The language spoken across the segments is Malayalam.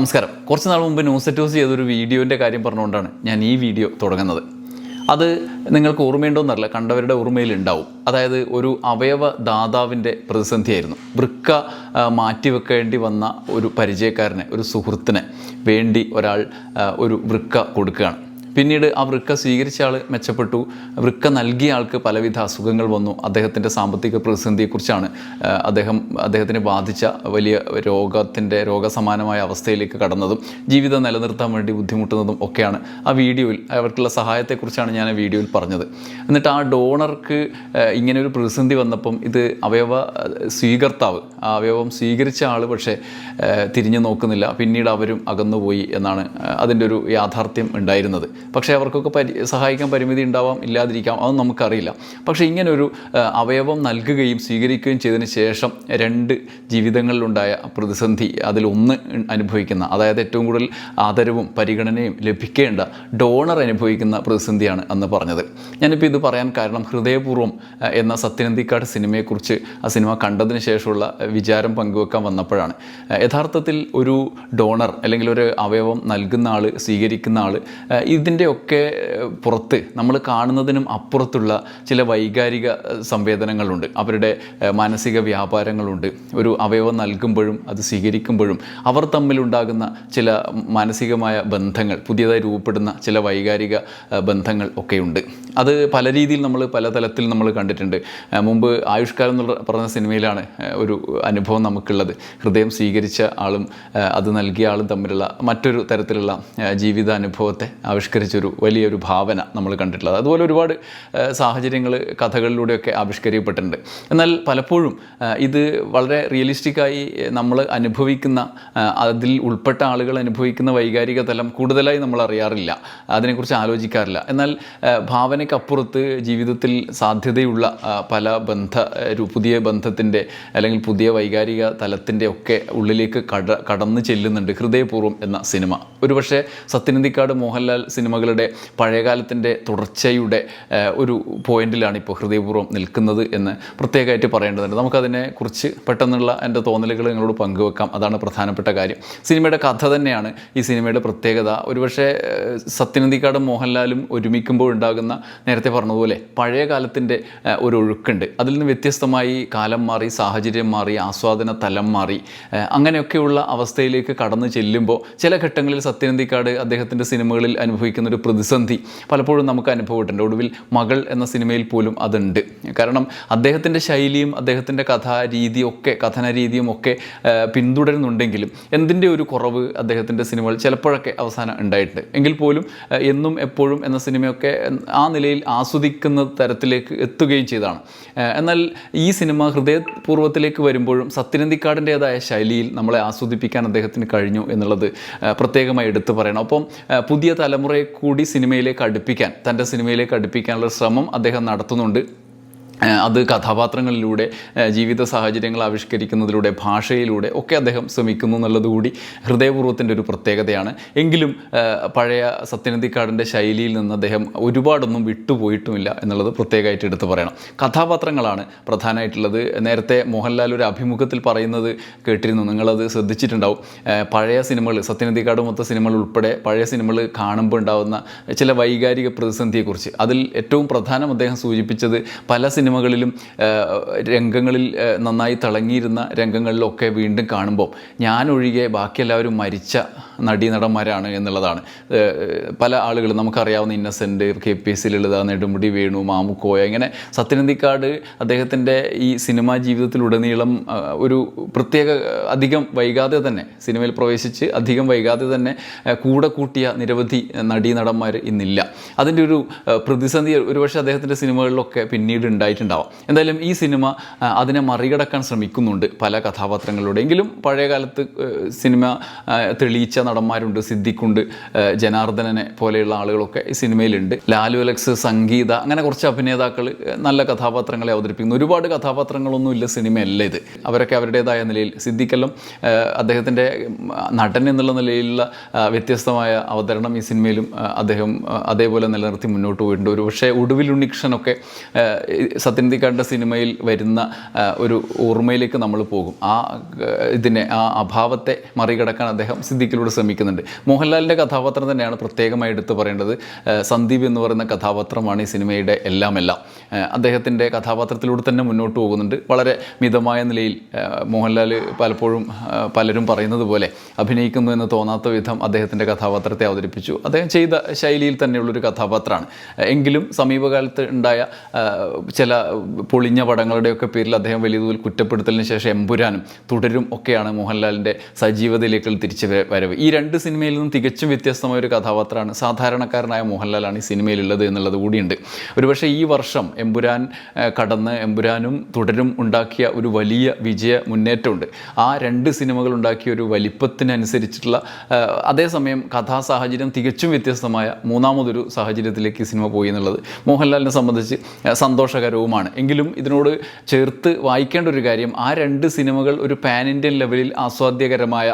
നമസ്കാരം. കുറച്ച് നാൾ മുമ്പ് ന്യൂസ് ടൂസ് ചെയ്തൊരു വീഡിയോന്റെ കാര്യം പറഞ്ഞുകൊണ്ടാണ് ഞാൻ ഈ വീഡിയോ തുടങ്ങുന്നത്. അത് നിങ്ങൾക്ക് ഓർമ്മയുണ്ടോയെന്നറിയില്ല കണ്ടവരുടെ ഓർമ്മയിൽ ഉണ്ടാവും. അതായത് ഒരു അവയവ ദാതാവിന്റെ പ്രതിസന്ധിയായിരുന്നു. വൃക്ക മാറ്റിവെക്കേണ്ടി വന്ന ഒരു പരിചയക്കാരനെ ഒരു സുഹൃത്തിനെ വേണ്ടി ഒരാൾ ഒരു വൃക്ക കൊടുക്കുകയാണ്. പിന്നീട് ആ വൃക്ക സ്വീകരിച്ച ആൾ മെച്ചപ്പെട്ടു. വൃക്ക നൽകിയ ആൾക്ക് പലവിധ അസുഖങ്ങൾ വന്നു. അദ്ദേഹത്തിന്റെ സാമ്പത്തിക പ്രതിസന്ധിയെക്കുറിച്ചാണ് അദ്ദേഹം അദ്ദേഹത്തിനെ ബാധിച്ച വലിയ രോഗത്തിന്റെ രോഗസമാനമായ അവസ്ഥയിലേക്ക് കടന്നതും ജീവിതം നിലനിർത്താൻ വേണ്ടി ബുദ്ധിമുട്ടുന്നതും ഒക്കെയാണ്. ആ വീഡിയോയിൽ അവർക്കുള്ള സഹായത്തെക്കുറിച്ചാണ് ഞാൻ ആ വീഡിയോയിൽ പറഞ്ഞത്. എന്നിട്ട് ആ ഡോണർക്ക് ഇങ്ങനെ ഒരു പ്രതിസന്ധി വന്നപ്പം ഇത് അവയവ സ്വീകർത്താവ് ആ അവയവം സ്വീകരിച്ച ആൾ പക്ഷേ തിരിഞ്ഞു നോക്കുന്നില്ല. പിന്നീട് അവരും അകന്നുപോയി എന്നാണ് അതിന്റെ ഒരു യാഥാർത്ഥ്യം ഉണ്ടായിരുന്നത്. പക്ഷേ അവർക്കൊക്കെ പരി സഹായിക്കാൻ പരിമിതി ഉണ്ടാവാം ഇല്ലാതിരിക്കാം അത് നമുക്കറിയില്ല. പക്ഷേ ഇങ്ങനൊരു അവയവം നൽകുകയും സ്വീകരിക്കുകയും ചെയ്തതിന് ശേഷം രണ്ട് ജീവിതങ്ങളിലുണ്ടായ പ്രതിസന്ധി അതിലൊന്ന് അനുഭവിക്കുന്ന അതായത് ഏറ്റവും കൂടുതൽ ആദരവും പരിഗണനയും ലഭിക്കേണ്ട ഡോണർ അനുഭവിക്കുന്ന പ്രതിസന്ധിയാണ് അന്ന് പറഞ്ഞത്. ഞാനിപ്പോൾ ഇത് പറയാൻ കാരണം ഹൃദയപൂർവം എന്ന സത്യനന്ദിക്കാട് സിനിമയെക്കുറിച്ച് ആ സിനിമ കണ്ടതിന് ശേഷമുള്ള വിചാരം പങ്കുവെക്കാൻ വന്നപ്പോഴാണ്. യഥാർത്ഥത്തിൽ ഒരു ഡോണർ അല്ലെങ്കിൽ ഒരു അവയവം നൽകുന്ന ആൾ സ്വീകരിക്കുന്ന ആൾ ഇതിന്റെയൊക്കെ പുറത്ത് നമ്മൾ കാണുന്നതിനും അപ്പുറത്തുള്ള ചില വൈകാരിക സംവേദനങ്ങളുണ്ട്. അവരുടെ മാനസിക വ്യാപാരങ്ങളുണ്ട്. ഒരു അവയവം നൽകുമ്പോഴും അത് സ്വീകരിക്കുമ്പോഴും അവർ തമ്മിലുണ്ടാകുന്ന ചില മാനസികമായ ബന്ധങ്ങൾ പുതിയതായി രൂപപ്പെടുന്ന ചില വൈകാരിക ബന്ധങ്ങൾ ഒക്കെയുണ്ട്. അത് പല രീതിയിൽ നമ്മൾ പല തലത്തിൽ നമ്മൾ കണ്ടിട്ടുണ്ട്. മുമ്പ് ആയുഷ്കാലം എന്നുള്ള പറഞ്ഞ സിനിമയിലാണ് ഒരു അനുഭവം നമുക്കുള്ളത്. ഹൃദയം സ്വീകരിച്ച ആളും അത് നൽകിയ ആളും തമ്മിലുള്ള മറ്റൊരു തരത്തിലുള്ള ജീവിതാനുഭവത്തെ ജീവിതാനുഭവത്തെ ആവിഷ്കരിച്ചൊരു വലിയൊരു ഭാവന നമ്മൾ കണ്ടിട്ടുള്ളത്. അതുപോലെ ഒരുപാട് സാഹചര്യങ്ങൾ കഥകളിലൂടെയൊക്കെ ആവിഷ്കരിക്കപ്പെട്ടിട്ടുണ്ട്. എന്നാൽ പലപ്പോഴും ഇത് വളരെ റിയലിസ്റ്റിക്കായി നമ്മൾ അനുഭവിക്കുന്ന അതിൽ ഉൾപ്പെട്ട ആളുകൾ അനുഭവിക്കുന്ന വൈകാരിക തലം കൂടുതലായി നമ്മൾ അറിയാറില്ല. അതിനെക്കുറിച്ച് ആലോചിക്കാറില്ല. എന്നാൽ ഭാവനയ്ക്കപ്പുറത്ത് ജീവിതത്തിൽ സാധ്യതയുള്ള പല ബന്ധ പുതിയ ബന്ധത്തിന്റെ അല്ലെങ്കിൽ പുതിയ വൈകാരിക തലത്തിന്റെ ഒക്കെ ഉള്ളിലേക്ക് കട കടന്നു ചെല്ലുന്നുണ്ട് ഹൃദയപൂർവം എന്ന സിനിമ. ഒരുപക്ഷെ സത്യനന്ദിക്കാട് മോഹൻലാൽ സിനിമകളുടെ പഴയകാലത്തിന്റെ തുടർച്ചയുടെ ഒരു പോയിന്റിലാണ് ഇപ്പോൾ ഹൃദയപൂർവം നിൽക്കുന്നത് എന്ന് പ്രത്യേകമായിട്ട് പറയേണ്ടതുണ്ട്. നമുക്കതിനെ കുറിച്ച് പെട്ടെന്നുള്ള എന്റെ തോന്നലുകൾ നിങ്ങളോട് പങ്കുവെക്കാം. അതാണ് പ്രധാനപ്പെട്ട കാര്യം. സിനിമയുടെ കഥ തന്നെയാണ് ഈ സിനിമയുടെ പ്രത്യേകത. ഒരുപക്ഷെ സത്യനന്ദിക്കാടും മോഹൻലാലും ഒരുമിക്കുമ്പോൾ ഉണ്ടാകുന്ന നേരത്തെ പറഞ്ഞതുപോലെ പഴയ കാലത്തിന്റെ ഒരു ഒഴുക്കുണ്ട്. അതിൽ നിന്ന് വ്യത്യസ്തമായി കാലം മാറി സാഹചര്യം മാറി ആസ്വാദന തലം മാറി അങ്ങനെയൊക്കെയുള്ള അവസ്ഥയിലേക്ക് കടന്നു ചെല്ലുമ്പോൾ ചില ഘട്ടങ്ങളിൽ സത്യനന്ദിക്കാട് അദ്ദേഹത്തിന്റെ സിനിമകളിൽ അനുഭവിക്കുന്ന ഒരു പ്രതിസന്ധി പലപ്പോഴും നമുക്ക് അനുഭവപ്പെട്ടിട്ടുണ്ട്. ഒടുവിൽ മകൾ എന്ന സിനിമയിൽ പോലും അതുണ്ട്. കാരണം അദ്ദേഹത്തിന്റെ ശൈലിയും അദ്ദേഹത്തിന്റെ കഥാരീതിയും ഒക്കെ കഥനരീതിയും ഒക്കെ പിന്തുടരുന്നുണ്ടെങ്കിലും എന്തിന്റെ ഒരു കുറവ് അദ്ദേഹത്തിന്റെ സിനിമകൾ ചിലപ്പോഴൊക്കെ അവസാനം ഉണ്ടായിട്ടുണ്ട്. എങ്കിൽ പോലും എന്നും എപ്പോഴും എന്ന സിനിമയൊക്കെ ആ നിലയിൽ ആസ്വദിക്കുന്ന തരത്തിലേക്ക് എത്തുകയും ചെയ്താണ് എന്നാൽ ഈ സിനിമ ഹൃദയപൂർവത്തിലേക്ക് വരുമ്പോഴും സത്യനന്ദിക്കാടിന്റെതായ ശൈലിയിൽ നമ്മളെ ആസ്വദിപ്പിക്കാൻ അദ്ദേഹത്തിന് കഴിഞ്ഞു എന്നുള്ളത് പ്രത്യേകമായി എടുത്തു പറയണം. അപ്പം പുതിയ തലമുറയെ കൂടി സിനിമയിലേക്ക് അടുപ്പിക്കാൻ തന്റെ സിനിമയിലേക്ക് അടുപ്പിക്കാനുള്ള ശ്രമം അദ്ദേഹം നടത്തുന്നുണ്ട്. അത് കഥാപാത്രങ്ങളിലൂടെ ജീവിത സാഹചര്യങ്ങൾ ആവിഷ്കരിക്കുന്നതിലൂടെ ഭാഷയിലൂടെ ഒക്കെ അദ്ദേഹം ശ്രമിക്കുന്നു എന്നുള്ളതുകൂടി ഹൃദയപൂർവത്തിന്റെ ഒരു പ്രത്യേകതയാണ്. എങ്കിലും പഴയ സത്യനന്ദിക്കാടിന്റെ ശൈലിയിൽ നിന്ന് അദ്ദേഹം ഒരുപാടൊന്നും വിട്ടുപോയിട്ടുമില്ല എന്നുള്ളത് പ്രത്യേകമായിട്ട് എടുത്തു പറയണം. കഥാപാത്രങ്ങളാണ് പ്രധാനമായിട്ടുള്ളത്. നേരത്തെ മോഹൻലാൽ ഒരു അഭിമുഖത്തിൽ പറയുന്നത് കേട്ടിരുന്നു. നിങ്ങളത് ശ്രദ്ധിച്ചിട്ടുണ്ടാവും. പഴയ സിനിമകൾ സത്യനന്ദിക്കാട് മൊത്ത സിനിമകൾ ഉൾപ്പെടെ പഴയ സിനിമകൾ കാണുമ്പോൾ ഉണ്ടാകുന്ന ചില വൈകാരിക പ്രതിസന്ധിയെക്കുറിച്ച്. അതിൽ ഏറ്റവും പ്രധാനം അദ്ദേഹം സൂചിപ്പിച്ചത് പല സിനിമകളിലും രംഗങ്ങളിൽ നന്നായി തിളങ്ങിയിരുന്ന രംഗങ്ങളിലൊക്കെ വീണ്ടും കാണുമ്പോൾ ഞാനൊഴികെ ബാക്കി എല്ലാവരും മരിച്ച നടീനടന്മാരാണ് എന്നുള്ളതാണ്. പല ആളുകളും നമുക്കറിയാവുന്ന Innocent K P S Lalitha Nedumudi Venu Mamukkoya ഇങ്ങനെ സത്യനന്ദിക്കാട് അദ്ദേഹത്തിന്റെ ഈ സിനിമാ ജീവിതത്തിലുടനീളം ഒരു പ്രത്യേക അധികം വൈകാതെ തന്നെ സിനിമയിൽ പ്രവേശിച്ച് അധികം വൈകാതെ തന്നെ കൂടെ കൂട്ടിയ നിരവധി നടീനടന്മാർ ഇന്നില്ല. അതിന്റെ ഒരു പ്രതിസന്ധി ഒരുപക്ഷെ അദ്ദേഹത്തിന്റെ സിനിമകളിലൊക്കെ പിന്നീട് ഉണ്ടായിട്ടുണ്ടാവാം. എന്തായാലും ഈ സിനിമ അതിനെ മറികടക്കാൻ ശ്രമിക്കുന്നുണ്ട് പല കഥാപാത്രങ്ങളിലൂടെ എങ്കിലും പഴയ കാലത്ത് സിനിമ തെളിയിച്ച നടന്മാരുണ്ട് ഏഹ്, ജനാർദ്ദനനെ പോലെയുള്ള ആളുകളൊക്കെ ഈ സിനിമയിലുണ്ട്. ലാലു അലക്സ് സംഗീത അങ്ങനെ കുറച്ച് അഭിനേതാക്കൾ നല്ല കഥാപാത്രങ്ങളെ അവതരിപ്പിക്കുന്നു. ഒരുപാട് കഥാപാത്രങ്ങളൊന്നും ഇല്ല സിനിമയല്ല ഇത്. അവരൊക്കെ അവരുടേതായ നിലയിൽ ഏഹ്, അദ്ദേഹത്തിന്റെ നടൻ എന്നുള്ള നിലയിലുള്ള വ്യത്യസ്തമായ അവതരണം ഈ സിനിമയിലും അദ്ദേഹം അതേപോലെ നിലനിർത്തി മുന്നോട്ട് പോയിട്ടുണ്ട്. ഒരു പക്ഷേ ഒടുവിൽ ഉണ്ണിക്ഷനൊക്കെ സിനിമയിൽ വരുന്ന ഒരു ഓർമ്മയിലേക്ക് നമ്മൾ പോകും. ആ ആ, ഇതിനെ ആ അഭാവത്തെ മറികടക്കാൻ അദ്ദേഹം സിദ്ദിഖിലൂടെ ശ്രമിക്കുന്നുണ്ട്. മോഹൻലാലിന്റെ കഥാപാത്രം തന്നെയാണ് പ്രത്യേകമായി എടുത്തു പറയേണ്ടത്. സന്ദീപ് എന്ന് പറയുന്ന കഥാപാത്രമാണ് ഈ സിനിമയുടെ എല്ലാം എല്ലാം അദ്ദേഹത്തിന്റെ കഥാപാത്രത്തിലൂടെ തന്നെ മുന്നോട്ട് പോകുന്നുണ്ട്. വളരെ മിതമായ നിലയിൽ മോഹൻലാൽ പലപ്പോഴും പലരും പറയുന്നത് പോലെ അഭിനയിക്കുന്നു എന്ന് തോന്നാത്ത വിധം അദ്ദേഹത്തിന്റെ കഥാപാത്രത്തെ അവതരിപ്പിച്ചു. അദ്ദേഹം ചെയ്ത ശൈലിയിൽ തന്നെയുള്ളൊരു കഥാപാത്രമാണ്. എങ്കിലും സമീപകാലത്ത് ഉണ്ടായ ചില പൊളിഞ്ഞ പടങ്ങളുടെയൊക്കെ പേരിൽ അദ്ദേഹം വലിയ തോതിൽ കുറ്റപ്പെടുത്തലിന് ശേഷം എമ്പുരാനും തുടരും ഒക്കെയാണ് മോഹൻലാലിന്റെ സജീവതയിലേക്കുള്ള തിരിച്ചു വരവ്. ഈ രണ്ട് സിനിമയിൽ നിന്നും തികച്ചും വ്യത്യസ്തമായ ഒരു കഥാപാത്രമാണ് സാധാരണക്കാരനായ മോഹൻലാലാണ് ഈ സിനിമയിലുള്ളത് എന്നുള്ളത് കൂടിയുണ്ട്. ഒരുപക്ഷെ ഈ വർഷം എമ്പുരാൻ കടന്ന് എമ്പുരാനും തുടരും ഉണ്ടാക്കിയ ഒരു വലിയ വിജയ മുന്നേറ്റമുണ്ട്. ആ രണ്ട് സിനിമകൾ ഉണ്ടാക്കിയ ഒരു വലിപ്പത്തിനനുസരിച്ചിട്ടുള്ള അതേസമയം കഥാ സാഹചര്യം തികച്ചും വ്യത്യസ്തമായ മൂന്നാമതൊരു സാഹചര്യത്തിലേക്ക് സിനിമ പോയി എന്നുള്ളത് മോഹൻലാലിനെ സംബന്ധിച്ച് സന്തോഷകരവുമാണ്. എങ്കിലും ഇതിനോട് ചേർത്ത് വായിക്കേണ്ട ഒരു കാര്യം ആ രണ്ട് സിനിമകൾ ഒരു പാൻ ഇന്ത്യൻ ലെവലിൽ ആസ്വാദ്യകരമായ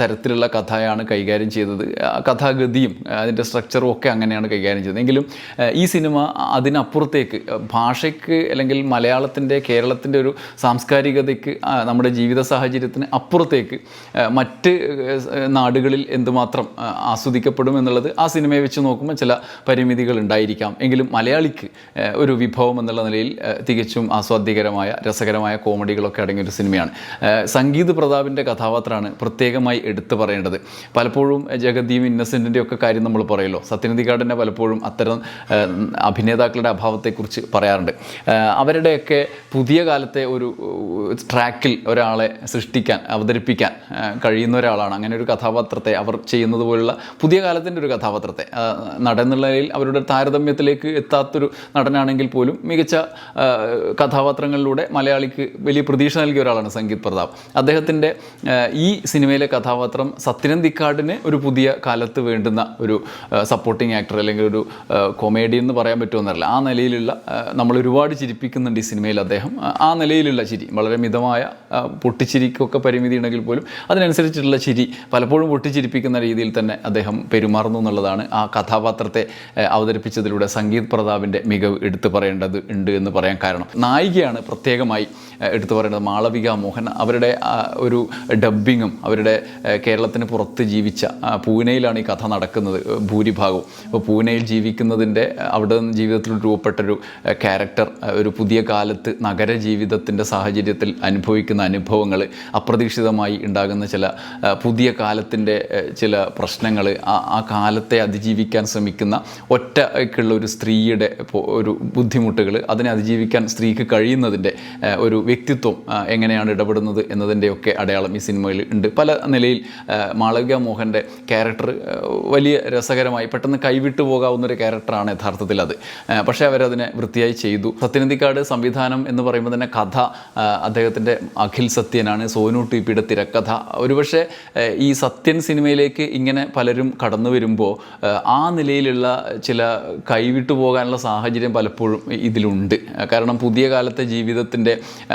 തരത്തിലുള്ള കഥയാണ് കൈകാര്യം ചെയ്തത്. കഥാഗതിയും അതിന്റെ സ്ട്രക്ചറും ഒക്കെ അങ്ങനെയാണ് കൈകാര്യം ചെയ്തത്. എങ്കിലും ഈ സിനിമ അതിനപ്പുറത്തേക്ക് ഭാഷയ്ക്ക് അല്ലെങ്കിൽ മലയാളത്തിന്റെ കേരളത്തിന്റെ ഒരു സാംസ്കാരികതയ്ക്ക് നമ്മുടെ ജീവിത സാഹചര്യത്തിന് അപ്പുറത്തേക്ക് മറ്റ് നാടുകളിൽ എന്തുമാത്രം ആസ്വദിക്കപ്പെടും എന്നുള്ളത് ആ സിനിമയെ വെച്ച് നോക്കുമ്പോൾ ചില പരിമിതികൾ ഉണ്ടായിരിക്കാം. എങ്കിലും മലയാളിക്ക് ഒരു വിഭവം എന്നുള്ള നിലയിൽ തികച്ചും ആസ്വാദ്യകരമായ രസകരമായ കോമഡികളൊക്കെ അടങ്ങിയൊരു സിനിമയാണ്. സംഗീത് പ്രതാപിന്റെ കഥാപാത്രമാണ് പ്രത്യേകമായി എടുത്തു പറയേണ്ടത്. പലപ്പോഴും ജഗദീം ഇന്നസെന്റിന്റെ ഒക്കെ കാര്യം നമ്മൾ പറയുമല്ലോ സത്യനന്ദിക്കാടിനെ പലപ്പോഴും അത്തരം അഭിനേതാക്കളുടെ അഭാവത്തെക്കുറിച്ച് പറയാറുണ്ട്. അവരുടെയൊക്കെ പുതിയ കാലത്തെ ഒരു ട്രാക്കിൽ ഒരാളെ സൃഷ്ടിക്കാൻ അവതരിപ്പിക്കാൻ കഴിയുന്ന ഒരാളാണ്. അങ്ങനെ ഒരു കഥാപാത്രത്തെ അവർ ചെയ്യുന്നത് പോലുള്ള പുതിയ കാലത്തിന്റെ ഒരു കഥാപാത്രത്തെ. നടന്നുള്ളതിൽ നടന്നുള്ള നിലയിൽ അവരുടെ താരതമ്യത്തിലേക്ക് എത്താത്തൊരു നടനാണെങ്കിൽ പോലും മികച്ച കഥാപാത്രങ്ങളിലൂടെ മലയാളിക്ക് വലിയ പ്രതീക്ഷ നൽകിയ ഒരാളാണ് സംഗീത് പ്രതാപ്. അദ്ദേഹത്തിന്റെ ഈ സിനിമയിലെ കഥാപാത്രം സത്യനന്ദിക്കാടിന് ഒരു പുതിയ കാലത്ത് വേണ്ടുന്ന ഒരു സപ്പോർട്ടിങ് ആക്ടർ അല്ലെങ്കിൽ ഒരു കൊമേഡി എന്ന് പറയാൻ പറ്റുമെന്നറിയില്ല ആ നിലയിലുള്ള നമ്മൾ ഒരുപാട് ചിരിപ്പിക്കുന്നുണ്ട് ഈ സിനിമയിൽ അദ്ദേഹം. ആ, നിലയിലുള്ള ചിരി വളരെ മിതമായ പൊട്ടിച്ചിരിക്കൊക്കെ പരിമിതി ഉണ്ടെങ്കിൽ പോലും അതിനനുസരിച്ചിട്ടുള്ള ചിരി പലപ്പോഴും പൊട്ടിച്ചിരിപ്പിക്കുന്ന രീതിയിൽ തന്നെ അദ്ദേഹം പെരുമാറുന്നു എന്നുള്ളതാണ് ആ കഥാപാത്രത്തെ അവതരിപ്പിച്ചതിലൂടെ സംഗീത് പ്രതാപിന്റെ മികവ് എടുത്തു പറയേണ്ടത് ഉണ്ട് എന്ന് പറയാൻ കാരണം. നായികയാണ് പ്രത്യേകമായി എടുത്തു പറയുന്നത് മാളവിക മോഹൻ അവരുടെ ഒരു ഡബ്ബിങ്ങും അവരുടെ കേരളത്തിന് പുറത്ത് ജീവിച്ച പൂനെയിലാണ് ഈ കഥ നടക്കുന്നത് ഭൂരിഭാഗവും. അപ്പോൾ പൂനെയിൽ ജീവിക്കുന്നതിന്റെ അവിടെ നിന്ന് ജീവിതത്തിൽ രൂപപ്പെട്ടൊരു ക്യാരക്ടർ ഒരു പുതിയ കാലത്ത് നഗര ജീവിതത്തിന്റെ സാഹചര്യത്തിൽ അനുഭവിക്കുന്ന അനുഭവങ്ങൾ അപ്രതീക്ഷിതമായി ഉണ്ടാകുന്ന ചില പുതിയ കാലത്തിന്റെ ചില പ്രശ്നങ്ങൾ ആ കാലത്തെ അതിജീവിക്കാൻ ശ്രമിക്കുന്ന ഒറ്റയ്ക്കുള്ള ഒരു സ്ത്രീയുടെ ഒരു ബുദ്ധിമുട്ടുകൾ അതിനെ അതിജീവിക്കാൻ സ്ത്രീക്ക് കഴിയുന്നതിന്റെ ഒരു വ്യക്തിത്വം എങ്ങനെയാണ് ഇടപെടുന്നത് എന്നതിന്റെയൊക്കെ അടയാളം ഈ സിനിമയിൽ ഉണ്ട്. പല നിലയിൽ മാളവിക മോഹന്റെ ക്യാരക്ടർ വലിയ രസകരമായി പെട്ടെന്ന് കൈവിട്ടു പോകാവുന്ന ഒരു ക്യാരക്ടറാണ് യഥാർത്ഥത്തിൽ അത്. പക്ഷേ അവരതിനെ വൃത്തിയായി ചെയ്തു. സത്യനന്ദിക്കാട് സംവിധാനം എന്ന് പറയുമ്പോൾ തന്നെ കഥ അദ്ദേഹത്തിന്റെ അഖിൽ സത്യനാണ് സോനു ടി പിയുടെ തിരക്കഥ. ഒരുപക്ഷെ ഈ സത്യൻ സിനിമയിലേക്ക് ഇങ്ങനെ പലരും കടന്നു വരുമ്പോൾ ആ നിലയിലുള്ള ചില കൈവിട്ടു പോകാനുള്ള സാഹചര്യം പലപ്പോഴും ഇതിലുണ്ട്. കാരണം പുതിയ കാലത്തെ ജീവിതത്തിന്റെ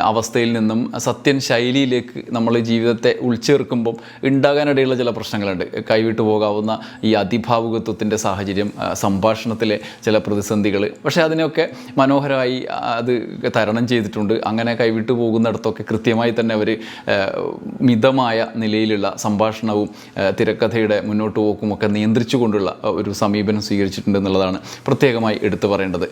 അവസ്ഥയിൽ നിന്നും സത്യൻ ശൈലിയിലേക്ക് നമ്മൾ ജീവിതത്തെ ഉൾച്ചേർക്കുമ്പം ഉണ്ടാകാനിടയുള്ള ചില പ്രശ്നങ്ങളുണ്ട്. കൈവിട്ടു പോകാവുന്ന ഈ അതിഭാവുകത്വത്തിന്റെ സാഹചര്യം സംഭാഷണത്തിലെ ചില പ്രതിസന്ധികൾ. പക്ഷേ അതിനെയൊക്കെ മനോഹരമായി അത് തരണം ചെയ്തിട്ടുണ്ട്. അങ്ങനെ കൈവിട്ടു പോകുന്നിടത്തൊക്കെ കൃത്യമായി തന്നെ അവർ മിതമായ നിലയിലുള്ള സംഭാഷണവും തിരക്കഥയുടെ മുന്നോട്ട് പോക്കും ഒക്കെ നിയന്ത്രിച്ചു കൊണ്ടുള്ള ഒരു സമീപനം സ്വീകരിച്ചിട്ടുണ്ട് എന്നുള്ളതാണ് പ്രത്യേകമായി എടുത്തു പറയേണ്ടത്.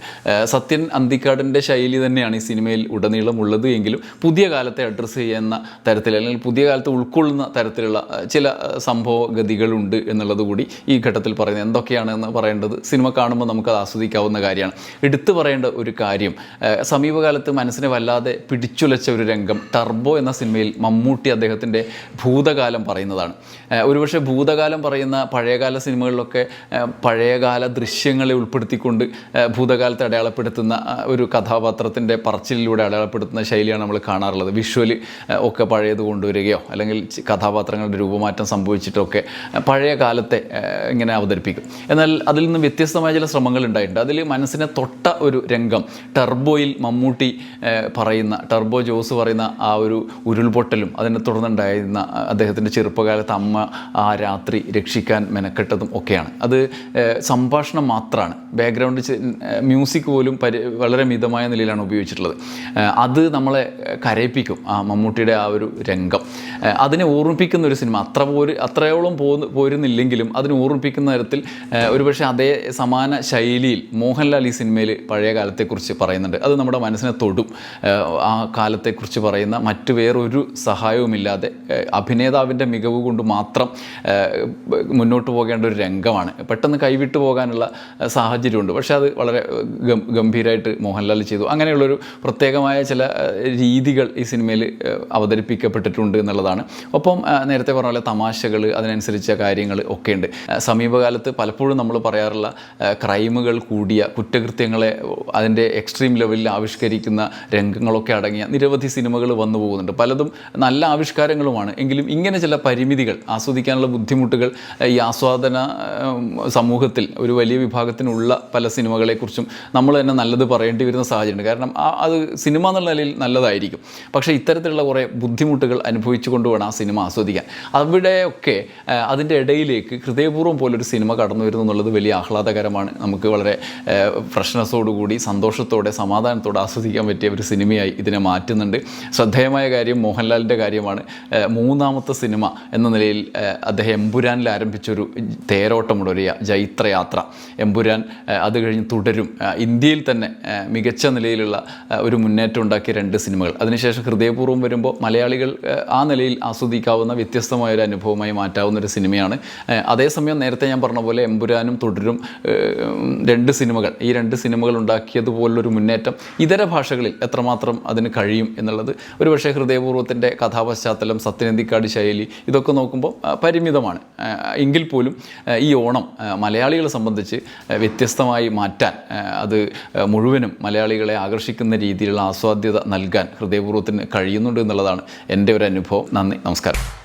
സത്യൻ അന്തിക്കാടിന്റെ ശൈലി തന്നെയാണ് ഈ സിനിമയിൽ ഉടനീളം എങ്കിലും പുതിയ കാലത്തെ അഡ്രസ്സ് ചെയ്യുന്ന തരത്തിൽ അല്ലെങ്കിൽ പുതിയ കാലത്ത് ഉൾക്കൊള്ളുന്ന തരത്തിലുള്ള ചില സംഭവഗതികളുണ്ട് എന്നുള്ളത് കൂടി ഈ ഘട്ടത്തിൽ പറയുന്നത് എന്തൊക്കെയാണെന്ന് പറയേണ്ടത് സിനിമ കാണുമ്പോൾ നമുക്കത് ആസ്വദിക്കാവുന്ന കാര്യമാണ്. എടുത്തു പറയേണ്ട ഒരു കാര്യം സമീപകാലത്ത് മനസ്സിനെ വല്ലാതെ പിടിച്ചുലച്ച ഒരു രംഗം ടർബോ എന്ന സിനിമയിൽ മമ്മൂട്ടി അദ്ദേഹത്തിന്റെ ഭൂതകാലം പറയുന്നതാണ്. ഒരുപക്ഷെ ഭൂതകാലം പറയുന്ന പഴയകാല സിനിമകളിലൊക്കെ പഴയകാല ദൃശ്യങ്ങളെ ഉൾപ്പെടുത്തിക്കൊണ്ട് ഭൂതകാലത്തെ അടയാളപ്പെടുത്തുന്ന ഒരു കഥാപാത്രത്തിന്റെ പറച്ചിലൂടെ അടയാളപ്പെടുത്തുന്ന ശൈലിയാണ് നമ്മൾ കാണാറുള്ളത്. വിഷ്വൽ ഒക്കെ പഴയത് കൊണ്ടുവരികയോ അല്ലെങ്കിൽ കഥാപാത്രങ്ങളുടെ രൂപമാറ്റം സംഭവിച്ചിട്ടൊക്കെ പഴയ കാലത്തെ ഇങ്ങനെ അവതരിപ്പിക്കും. എന്നാൽ അതിൽ നിന്ന് വ്യത്യസ്തമായ ചില ശ്രമങ്ങൾ ഉണ്ടായിട്ടുണ്ട്. അതിൽ മനസ്സിനെ തൊട്ട ഒരു രംഗം ടർബോയിൽ മമ്മൂട്ടി പറയുന്ന ടർബോ ജോസ് പറയുന്ന ആ ഒരു ഉരുൾപൊട്ടലും അതിനെ തുടർന്നുണ്ടായിരുന്ന അദ്ദേഹത്തിന്റെ ചെറുപ്പകാലത്ത് അമ്മ ആ രാത്രി രക്ഷിക്കാൻ മെനക്കെട്ടതും ഒക്കെയാണ്. അത് സംഭാഷണം മാത്രമാണ് ബാക്ക്ഗ്രൗണ്ട് മ്യൂസിക് പോലും പരി വളരെ മിതമായ നിലയിലാണ് ഉപയോഗിച്ചിട്ടുള്ളത്. അത് നമ്മളെ കരയിപ്പിക്കും ആ മമ്മൂട്ടിയുടെ ആ ഒരു രംഗം. അതിനെ ഓർമ്മിപ്പിക്കുന്ന ഒരു സിനിമ. അത്ര പോര് അത്രയോളം പോന്ന് പോരുന്നില്ലെങ്കിലും അതിനെ ഓർമ്മിപ്പിക്കുന്ന തരത്തിൽ ഒരുപക്ഷെ അതേ സമാന ശൈലിയിൽ മോഹൻലാൽ ഈ സിനിമയിൽ പഴയ കാലത്തെക്കുറിച്ച് പറയുന്നുണ്ട്. അത് നമ്മുടെ മനസ്സിനെ തൊടും. ആ കാലത്തെക്കുറിച്ച് പറയുന്ന മറ്റു വേറൊരു സഹായവുമില്ലാതെ അഭിനേതാവിന്റെ മികവ് കൊണ്ട് മാത്രം ഏഹ്, മുന്നോട്ട് പോകേണ്ട ഒരു രംഗമാണ്. പെട്ടെന്ന് കൈവിട്ടു പോകാനുള്ള സാഹചര്യമുണ്ട്. പക്ഷേ അത് വളരെ ഗംഭീരമായിട്ട് മോഹൻലാൽ ചെയ്തു. അങ്ങനെയുള്ളൊരു പ്രത്യേകമായ ചില രീതികൾ ഈ സിനിമയിൽ അവതരിപ്പിക്കപ്പെട്ടിട്ടുണ്ട് എന്നുള്ളതാണ്. ഒപ്പം നേരത്തെ പറഞ്ഞ പോലെ തമാശകൾ അതിനനുസരിച്ച കാര്യങ്ങൾ ഒക്കെ ഉണ്ട് സമീപകാലത്ത് പലപ്പോഴും നമ്മൾ പറയാറുള്ള ക്രൈമുകൾ കൂടിയ കുറ്റകൃത്യങ്ങളെ അതിന്റെ എക്സ്ട്രീം ലെവലിൽ ആവിഷ്കരിക്കുന്ന രംഗങ്ങളൊക്കെ അടങ്ങിയ നിരവധി സിനിമകൾ വന്നു പോകുന്നുണ്ട്. പലതും നല്ല ആവിഷ്കാരങ്ങളുമാണ്. എങ്കിലും ഇങ്ങനെ ചില പരിമിതികൾ ആസ്വദിക്കാനുള്ള ബുദ്ധിമുട്ടുകൾ ഈ ആസ്വാദന സമൂഹത്തിൽ ഒരു വലിയ വിഭാഗത്തിനുള്ള പല സിനിമകളെക്കുറിച്ചും നമ്മൾ തന്നെ നല്ലത് പറയേണ്ടി വരുന്ന സാഹചര്യമുണ്ട്. കാരണം അത് സിനിമ എന്നുള്ള നിലയിൽ നല്ലതായിരിക്കും. പക്ഷേ ഇത്തരത്തിലുള്ള കുറേ ബുദ്ധിമുട്ടുകൾ അനുഭവിച്ചുകൊണ്ട് വേണം ആ സിനിമ ആസ്വദിക്കാൻ. അവിടെയൊക്കെ അതിന്റെ ഇടയിലേക്ക് ഹൃദയപൂർവം പോലൊരു സിനിമ കടന്നു വരുന്നു എന്നുള്ളത് വലിയ ആഹ്ലാദകരമാണ്. നമുക്ക് വളരെ ഫ്രഷ്നെസ്സോടുകൂടി സന്തോഷത്തോടെ സമാധാനത്തോടെ ആസ്വദിക്കാൻ പറ്റിയ ഒരു സിനിമയായി ഇതിനെ മാറ്റുന്നുണ്ട്. ശ്രദ്ധേയമായ കാര്യം മോഹൻലാലിന്റെ കാര്യമാണ്. മൂന്നാമത്തെ സിനിമ എന്ന നിലയിൽ അദ്ദേഹം എമ്പുരാനിൽ ആരംഭിച്ചൊരു തേരോട്ടമുണ്ട് ഒരു ജൈത്രയാത്ര. എമ്പുരാൻ അത് കഴിഞ്ഞ് തുടരും. ഇന്ത്യയിൽ തന്നെ മികച്ച നിലയിലുള്ള ഒരു മുന്നേറ്റം ഉണ്ടാക്കിയ രണ്ട് സിനിമകൾ. അതിനുശേഷം ഹൃദയപൂർവം വരുമ്പോൾ മലയാളികൾ ആ നിലയിൽ ആസ്വദിക്കാവുന്ന വ്യത്യസ്തമായ ഒരു അനുഭവമായി മാറ്റാവുന്ന ഒരു സിനിമയാണ് അതേസമയം നേരത്തെ ഞാൻ പറഞ്ഞ പോലെ എമ്പുരാനും തുടരും രണ്ട് സിനിമകൾ. ഈ രണ്ട് സിനിമകൾ ഉണ്ടാക്കിയതുപോലുള്ളൊരു മുന്നേറ്റം ഇതര ഭാഷകളിൽ എത്രമാത്രം അതിന് കഴിയും എന്നുള്ളത്. ഒരുപക്ഷെ ഹൃദയപൂർവത്തിന്റെ കഥാപശ്ചാത്തലം സത്യനന്ദിക്കാട് ശൈലി ഇതൊക്കെ നോക്കുമ്പോൾ പരിമിതമാണ്. എങ്കിൽ പോലും ഈ ഓണം മലയാളികളെ സംബന്ധിച്ച് വ്യത്യസ്തമായി മാറ്റാൻ അത് മുഴുവനും മലയാളികളെ ആകർഷിക്കുന്ന രീതിയിലുള്ള ആസ്വാദ്യത നൽകാൻ ഹൃദയപൂർവത്തിന് കഴിയുന്നുണ്ട് എന്നുള്ളതാണ് എന്റെ ഒരു അനുഭവം. നന്ദി. നമസ്കാരം.